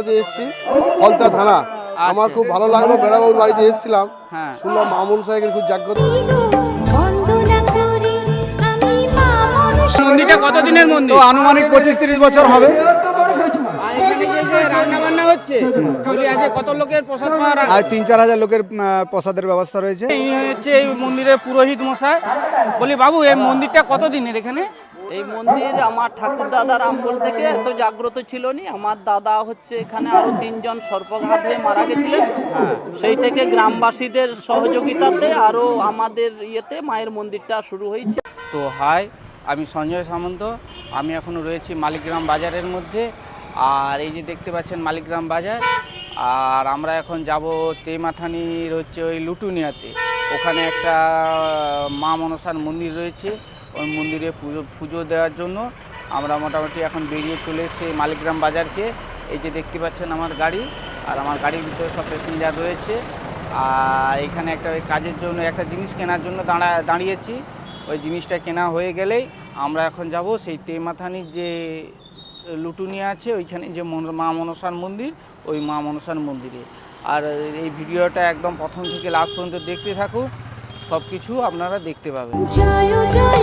জানাতে এসেছি। ফলতা থানা। আমার খুব ভালো লাগল বেড়াবাবুর বাড়িতে এসেছিলাম। হ্যাঁ। শুনলাম মামুন সাহেবের খুব জাগ্রত। মন্দিরটা কতদিনের মন্দির? তো আনুমানিক পঁচিশ তিরিশ বছর হবে। আর এখানে যে যে রান্না বান্না হচ্ছে বলি কত লোকের প্রসাদ আর তিন চার হাজার লোকের প্রসাদের ব্যবস্থা রয়েছে। এই হচ্ছে এই মন্দিরের পুরোহিত মশাই। বলি বাবু এই মন্দিরটা কতদিনের এখানে? এই মন্দির আমার ঠাকুর দাদার আমল থেকে এত জাগ্রত ছিল নি আমার দাদা হচ্ছে এখানে আরও তিনজন সর্পঘাত হয়ে মারা গেছিলেন। সেই থেকে গ্রামবাসীদের সহযোগিতাতে আরও আমাদের ইয়েতে মায়ের মন্দিরটা শুরু হয়েছে। তো হাই আমি সঞ্জয় সামন্ত। আমি এখন রয়েছি মালিকগ্রাম বাজারের মধ্যে। আর এই যে দেখতে পাচ্ছেন মালিকগ্রাম বাজার আর আমরা এখন যাব তেমাথানির হচ্ছে ওই লুটুনিয়াতে। ওখানে একটা মা মনসার মন্দির রয়েছে। ওই মন্দিরে পুজো পুজো দেওয়ার জন্য আমরা মোটামুটি এখন বেরিয়ে চলে এসেছি মালিকগ্রাম বাজারকে। এই যে দেখতে পাচ্ছেন আমার গাড়ি, আর আমার গাড়ির ভিতরে সব প্যাসেঞ্জার রয়েছে। আর এখানে একটা ওই কাজের জন্য, একটা জিনিস কেনার জন্য দাঁড়া, দাঁড়িয়েছি। ওই জিনিসটা কেনা হয়ে গেলেই আমরা এখন যাব সেই তেমাথানির যে লুটুনিয়া আছে, ওইখানে যে মা মনসার মন্দির, ওই মা মনসার মন্দিরে। আর এই ভিডিওটা একদম প্রথম থেকে লাস্ট পর্যন্ত দেখতে থাকুন সব কিছু আপনারা দেখতে পাবেন। জয় জয়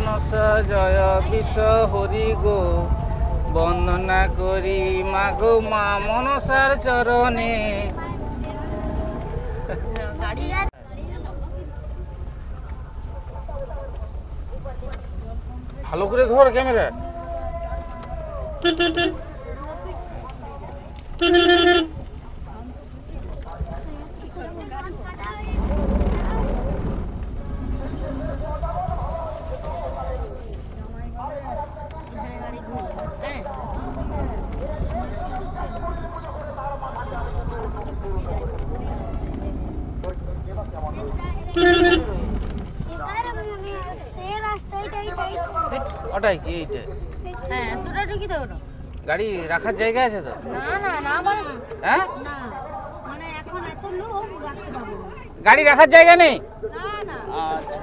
মনসা জয় বিশ্ব হরি গো বন্দনা করি মাগো মা মনসার চরণে ভালো করে ধর ক্যামেরা ঘুরবে হ্যাঁ ওটাই কি এইটা? হ্যাঁ এতটা ঢুকি না। গাড়ি রাখার জায়গা আছে তো? না না না পারে হ্যাঁ? না মানে এখন এত লোক রাখতে পারব গাড়ি রাখার জায়গা নেই? না না। আচ্ছা।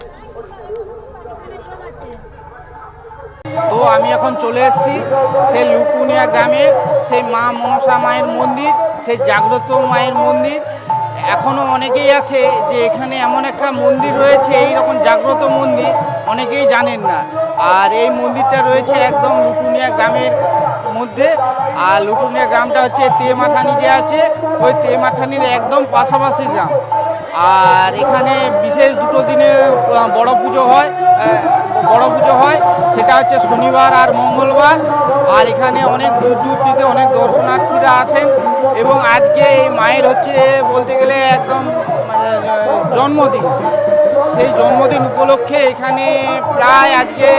তো আমি এখন চলে এসেছি সেই লুটুনিয়া গ্রামে সেই মা মনসা মায়ের মন্দির সেই জাগ্রত মায়ের মন্দির। এখনও অনেকেই আছে যে এখানে এমন একটা মন্দির রয়েছে এই রকম জাগ্রত মন্দির অনেকেই জানেন না। আর এই মন্দিরটা রয়েছে একদম লুটুনিয়া গ্রামের মধ্যে। আর লুটুনিয়া গ্রামটা হচ্ছে তেমাথানি যে আছে ওই তেমাথানির একদম পাশাপাশি গ্রাম। আর এখানে বিশেষ দুটো দিনে বড় পুজো হয় বড় পুজো হয় সেটা হচ্ছে শনিবার আর মঙ্গলবার। আর এখানে অনেক দূর দূর থেকে অনেক দর্শনার্থীরা আসেন এবং আজকে এই মায়ের হচ্ছে বলতে গেলে একদম মানে, জন্মদিন। সেই জন্মদিন উপলক্ষে এখানে প্রায় আজকে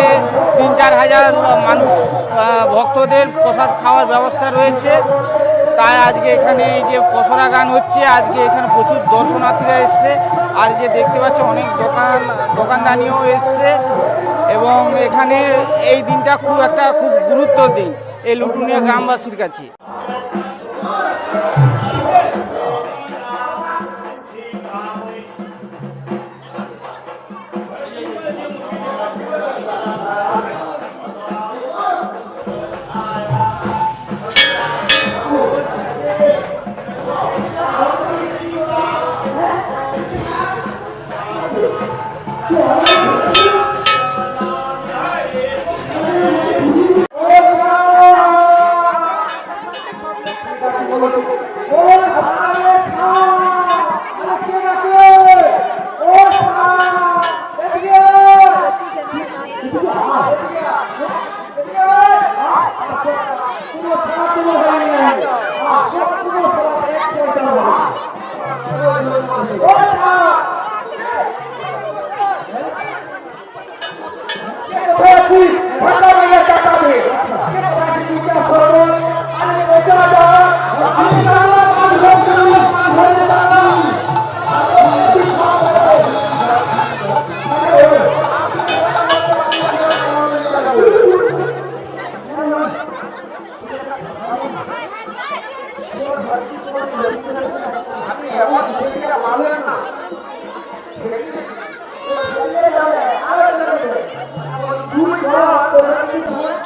তিন চার হাজার মানুষ ভক্তদের প্রসাদ খাওয়ার ব্যবস্থা রয়েছে। তাই আজকে এখানে এই যে পসরা গান হচ্ছে, আজকে এখানে প্রচুর দর্শনার্থীরা এসছে। আর যে দেখতে পাচ্ছ, অনেক দোকান, দোকানদানিও এসছে। এবং এখানে এই দিনটা খুব একটা খুব গুরুত্ব দিন, এই লুটুনিয়া গ্রামবাসীর কাছে।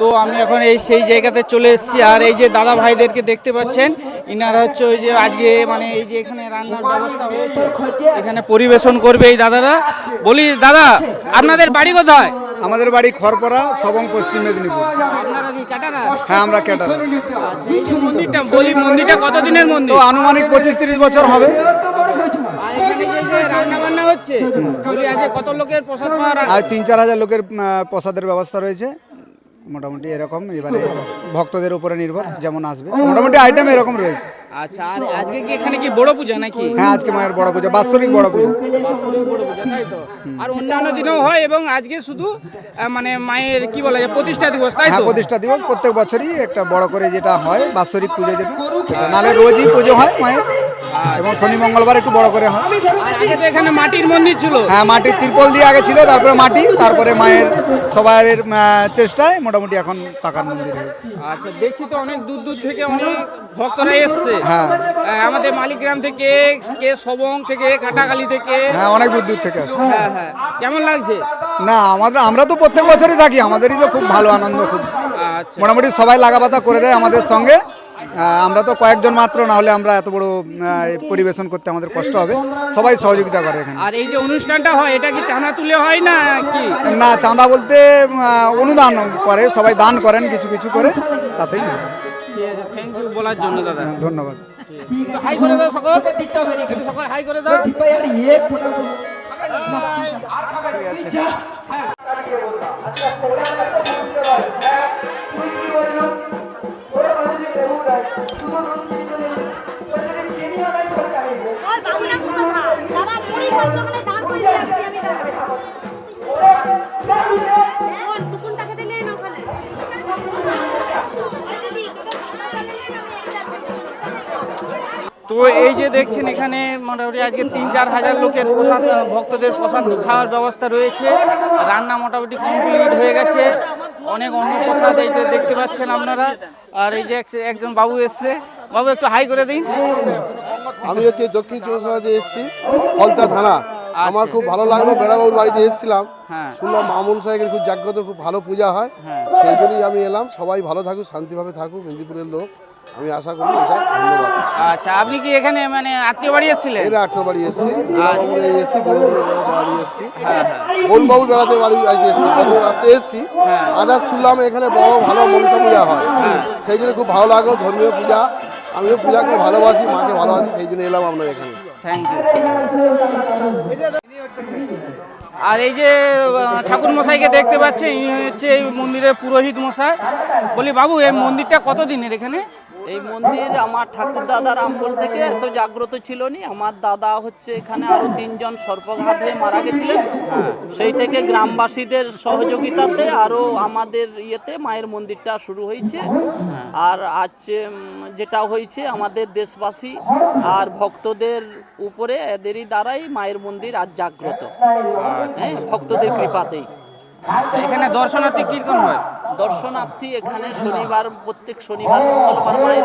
তো আমি এখন এই সেই জায়গাতে চলে এসেছি। আর এই যে দাদা ভাইদেরকে দেখতে পাচ্ছেন ইনারা হচ্ছে ওই যে আজকে মানে এই যে এখানে রান্নার ব্যবস্থা হয়েছে এখানে পরিবেশন করবে এই দাদারা। বলি দাদা আপনাদের বাড়ি কোথায়? আমাদের বাড়ি খড়পড়া সবং পশ্চিম মেদিনীপুর। হ্যাঁ আমরা যে মন্দিরটা বলি মন্দিরটা কতদিনের মন্দির? আনুমানিক পঁচিশ তিরিশ বছর হবে। আর হচ্ছে কত লোকের প্রসাদ তিন চার হাজার লোকের প্রসাদের ব্যবস্থা রয়েছে। মোটামুটি এরকম এবারে ভক্তদের উপরে নির্ভর যেমন আসবে। মোটামুটি আইটেম এরকম রয়েছে। আচ্ছা আর আজকে কি এখানে কি বড় পূজা নাকি? হ্যাঁ আজকে মায়ের বড় পুজো বাৎসরিক বড় পুজো। বাৎসরিক বড় পূজা তাই তো? আর অন্যান্য দিনেও হয় এবং আজকে শুধু মানে মায়ের কি বলা যায় প্রতিষ্ঠা দিবস তাই হ্যাঁ তো? প্রতিষ্ঠা দিবস প্রত্যেক বছরই একটা বড় করে যেটা হয় বাৎসরিক পুজো যেটা সেটা নাহলে রোজই পুজো হয় মায়ের। এবং শনি মঙ্গলবার একটু বড় করে হয়। আগে তো এখানে মাটির মন্দির ছিল। হ্যাঁ মাটির তিরপল দিয়ে আগে ছিল তারপরে মাটি তারপরে মায়ের সবার চেষ্টায় মোটামুটি এখন পাকার মন্দির হয়েছে। আচ্ছা দেখছি তো অনেক দূর দূর থেকে অনেক ভক্তরা এসছে। হ্যাঁ। আমাদের মালিগ্রাম থেকে কে সবং থেকে কাটাখালি থেকে। হ্যাঁ অনেক দূর দূর থেকে আসছে। হ্যাঁ হ্যাঁ। কেমন লাগছে? না আমাদের আমরা তো প্রত্যেক বছরই থাকি আমাদেরই তো খুব ভালো আনন্দ খুব। আচ্ছা। মোটামুটি সবাই লাগাপাতা করে দেয় আমাদের সঙ্গে। আমরা তো কয়েকজন মাত্র না হলে আমরা এত বড় পরিবেশন করতে আমাদের কষ্ট হবে। সবাই সহযোগিতা করে এখানে। আর এই যে অনুষ্ঠানটা হয় এটা কি চাঁদা তুলে হয় না কি? না চাঁদা বলতে অনুদান করে সবাই দান করেন কিছু কিছু করে তাতেই হয়। ঠিক আছে থ্যাংক ইউ বলার জন্য দাদা। ধন্যবাদ। হাই করে দাও সকল। সকল হাই করে দাও। ওই বাবুরা তো এই যে দেখছেন এখানে মোটামুটি আজকে তিন, চার হাজার লোকের প্রসাদ, ভক্তদের প্রসাদ খাওয়ার ব্যবস্থা রয়েছে। রান্না মোটামুটি কমপ্লিট হয়ে গেছে। অনেক অন্নপ্রসাদ এই যে দেখতে পাচ্ছেন আপনারা। আর এই যে একজন বাবু এসছে। বাবু একটু হাই করে দিন। আমি হচ্ছে দক্ষিণ চব্বিশ পরগনা এসেছি ফলতা থানা। আমার খুব ভালো লাগল বেড়াবাবুর বাড়িতে এসেছিলাম। হ্যাঁ। শুনলাম মামুন সাহেবের খুব জাগ্রত খুব ভালো পূজা হয়। হ্যাঁ। সেই জন্যই আমি এলাম। সবাই ভালো থাকুক শান্তিভাবে থাকুক মেদিনীপুরের লোক। আমি আশা করি এটা ধন্যবাদ। আচ্ছা আপনি কি এখানে মানে আত্মীয় বাড়ি এসেছিলেন? এরা আঠেরো বাড়ি এসেছি বেড়াবাবুর এসেছি বাড়ি এসেছি। হ্যাঁ হ্যাঁ। বনবাবুর বেড়াতে বাড়ি বাড়িতে এসেছি গত রাতে এসেছি। হ্যাঁ। আদার শুনলাম এখানে বড় ভালো মনসা পূজা হয়। সেই জন্য খুব ভালো লাগল ধর্মীয় পূজা। আমিও পূজাকে ভালোবাসি মাকে ভালোবাসি সেই জন্য এলাম আপনার এখানে। থ্যাংক ইউ আর এই যে ঠাকুর মশাইকে দেখতে পাচ্ছেন ইনি হচ্ছে এই মন্দিরের পুরোহিত মশাই। বলি বাবু এই মন্দিরটা কত দিনের এখানে? এই মন্দির আমার ঠাকুর দাদার আমল থেকে এত জাগ্রত ছিল নি আমার দাদা হচ্ছে এখানে আরও তিনজন সর্পঘাত হয়ে মারা গেছিলেন। সেই থেকে গ্রামবাসীদের সহযোগিতাতে আরও আমাদের ইয়েতে মায়ের মন্দিরটা শুরু হয়েছে। আর আজ যেটা হয়েছে আমাদের দেশবাসী আর ভক্তদের উপরে এদেরই দ্বারাই মায়ের মন্দির আজ জাগ্রত। হ্যাঁ ভক্তদের কৃপাতেই। আচ্ছা, এখানে দর্শনার্থী কীর্তন হয়? দর্শনার্থী এখানে শনিবার প্রত্যেক শনিবার মঙ্গলবার মায়ের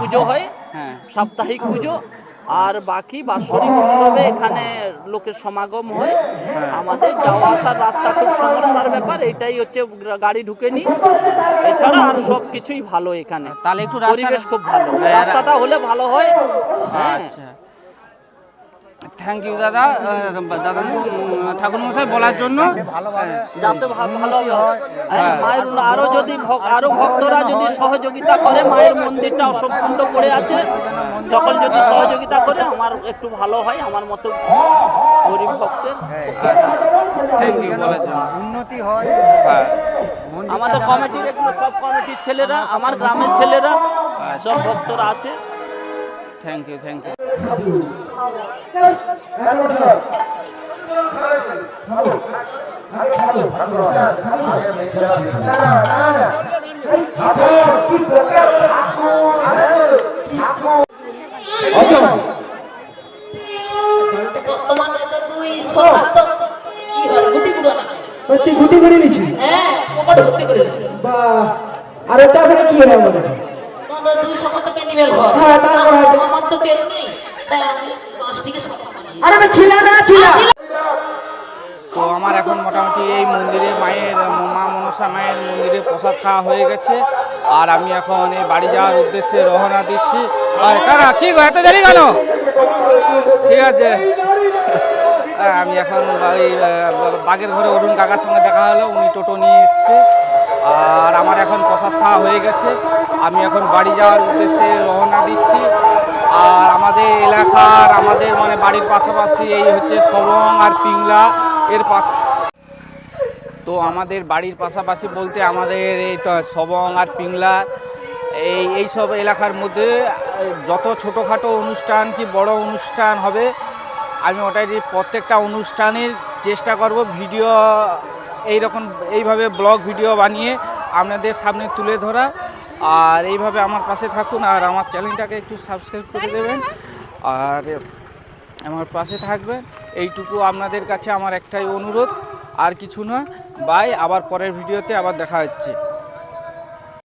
পুজো হয়। হ্যাঁ। সাপ্তাহিক পুজো। আর বাকি বাৎসরিক উৎসবে এখানে লোকের সমাগম হয়। আমাদের যাওয়া আসার রাস্তা খুব সমস্যার ব্যাপার এটাই হচ্ছে গাড়ি ঢুকে ঢুকেনি এছাড়া আর সব কিছুই ভালো এখানে। তাহলে একটু পরিবেশ খুব ভালো। হ্যাঁ, রাস্তাটা হলে ভালো হয়। হ্যাঁ। আচ্ছা। থ্যাংক ইউ দাদা। দাদা ঠাকুর মশাই বলার জন্য। যাতে ভালো হয়। হ্যাঁ, মায়ের আরও যদি আরও ভক্তরা যদি সহযোগিতা করে মায়ের মন্দিরটা অসম্পূর্ণ করে আছে সকল যদি সহযোগিতা করে আমার একটু ভালো হয় আমার মতো গরিব ভক্তের। থ্যাংক ইউ বলার জন্য। উন্নতি হয়। হ্যাঁ। আমাদের কমিটির এগুলো সব কমিটির ছেলেরা আমার গ্রামের ছেলেরা সব ভক্তরা আছে। থ্যাংক ইউ থ্যাংক ইউ গুটি গুটি করে নিচ্ছি। হ্যাঁ করে দিছে বা আর কি আমাদের তোমাদের দুই সমস্ত ক্যান্ডিমেল ঘর হ্যাঁ, তারপর আমার তো কেউ নেই তাই তো আমার এখন মোটামুটি এই মন্দিরে মায়ের মা মনসা মায়ের মন্দিরে প্রসাদ খাওয়া হয়ে গেছে। আর আমি এখন এই বাড়ি যাওয়ার উদ্দেশ্যে রওনা দিচ্ছি। আর কাকা কি এত দেরি কেন? ঠিক আছে। আমি এখন আহ, বাগের ঘরে অরুণ কাকার সঙ্গে দেখা হলো উনি টোটো নিয়ে এসছে। আর আমার এখন প্রসাদ খাওয়া হয়ে গেছে। আমি এখন বাড়ি যাওয়ার উদ্দেশ্যে রওনা দিচ্ছি। আর আমাদের এলাকার, আমাদের মানে বাড়ির পাশাপাশি এই হচ্ছে সবং আর পিংলা এর পাশ তো আমাদের বাড়ির পাশাপাশি বলতে আমাদের এই তো সবং আর পিংলা, এই এই সব এলাকার মধ্যে যত ছোটোখাটো অনুষ্ঠান কি বড় অনুষ্ঠান হবে, আমি ওটাই প্রত্যেকটা অনুষ্ঠানের চেষ্টা করব ভিডিও এই রকম এইভাবে ব্লগ ভিডিও বানিয়ে আপনাদের সামনে তুলে ধরা। আর এইভাবে আমার পাশে থাকুন আর আমার চ্যানেলটাকে একটু সাবস্ক্রাইব করে দেবেন। আর আমার পাশে থাকবেন। এইটুকু আপনাদের কাছে আমার একটাই অনুরোধ। আর কিছু না বাই আবার পরের ভিডিওতে আবার দেখা হচ্ছে।